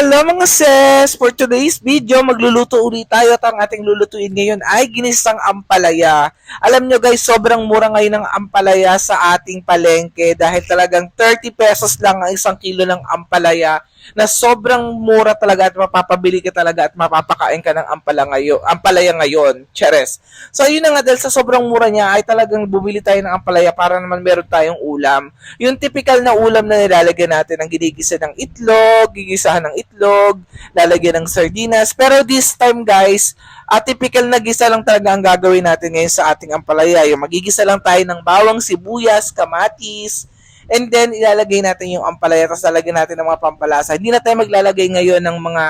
Hello mga sis! For today's video, magluluto ulit tayo at ang ating lulutuin ngayon ay ginisang ampalaya. Alam nyo guys, sobrang mura ngayon ng ampalaya sa ating palengke dahil talagang 30 pesos lang ang isang kilo ng ampalaya na sobrang mura talaga at mapapabili ka talaga at mapapakain ka ng ampala ngayon, ampalaya ngayon. Cheres! So yun na nga dahil sa sobrang mura niya ay talagang bumili tayo ng ampalaya para naman meron tayong ulam. Yung typical na ulam na nilalagyan natin ng ginigisa ng itlog, gigisahan ng itlog, lalagyan ng sardinas. Pero this time guys, at typical na gisa lang talaga ang gagawin natin ngayon sa ating ampalaya. Yung magigisa lang tayo ng bawang, sibuyas, kamatis, and then ilalagay natin yung ampalaya tapos lalagyan natin ng mga pampalasa. Hindi na tayo maglalagay ngayon ng mga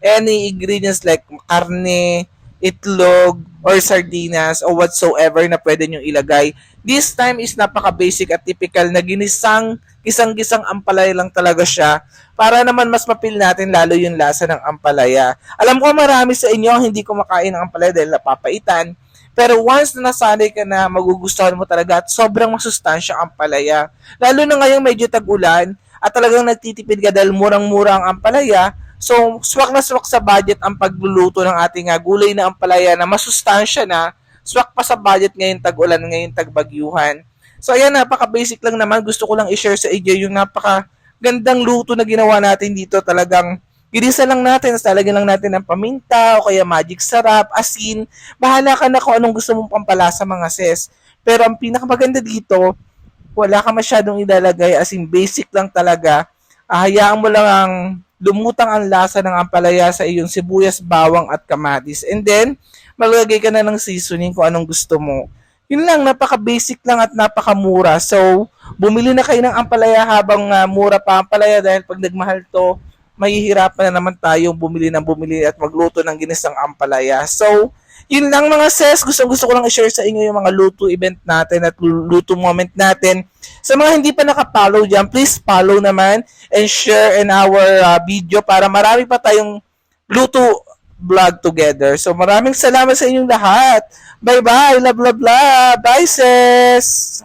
any ingredients like karne, itlog, or sardinas, or whatsoever na pwede nyo ilagay. This time is napaka-basic at typical na ginisang, gisang-gisang ampalaya lang talaga siya para naman mas mapil natin lalo yung lasa ng ampalaya. Alam ko marami sa inyo hindi kumakain ng ampalaya dahil napapaitan, pero once na nasanay ka na, magugustuhan mo talaga at sobrang masustansya ang ampalaya. Lalo na ngayong medyo tag-ulan at talagang nagtitipid ka dahil murang-mura ang ampalaya, So, swak na swak sa budget ang pagluluto ng ating uh, gulay na ampalaya na masustansya na. Swak pa sa budget ngayon tag-ulan, ngayon tag-bagyuhan. So, ayan, napaka-basic lang naman. Gusto ko lang i-share sa inyo yung napaka gandang luto na ginawa natin dito. Talagang Ginisa lang natin, tapos lalagyan lang natin ng paminta o kaya magic sarap, asin. Bahala ka na kung anong gusto mong pampalasa mga sis. Pero ang pinakamaganda dito, wala ka masyadong ilalagay, as in basic lang talaga. Ah, hayaan mo lang ang lumutang ang lasa ng ampalaya sa iyong sibuyas, bawang at kamatis. And then, maglagay ka na ng seasoning kung anong gusto mo. Yun lang, napaka-basic lang at napakamura. So, bumili na kayo ng ampalaya habang uh, mura pa ampalaya dahil pag nagmahal to, mahihirapan na naman tayong bumili ng bumili at magluto ng ginisang ampalaya. So, yun lang mga sis. Gusto, gusto ko lang i-share sa inyo yung mga luto event natin at luto moment natin. Sa mga hindi pa nakapollow dyan, please follow naman and share in our uh, video para marami pa tayong luto vlog together. So maraming salamat sa inyong lahat. Bye-bye. Love, love, love. Bye, sis.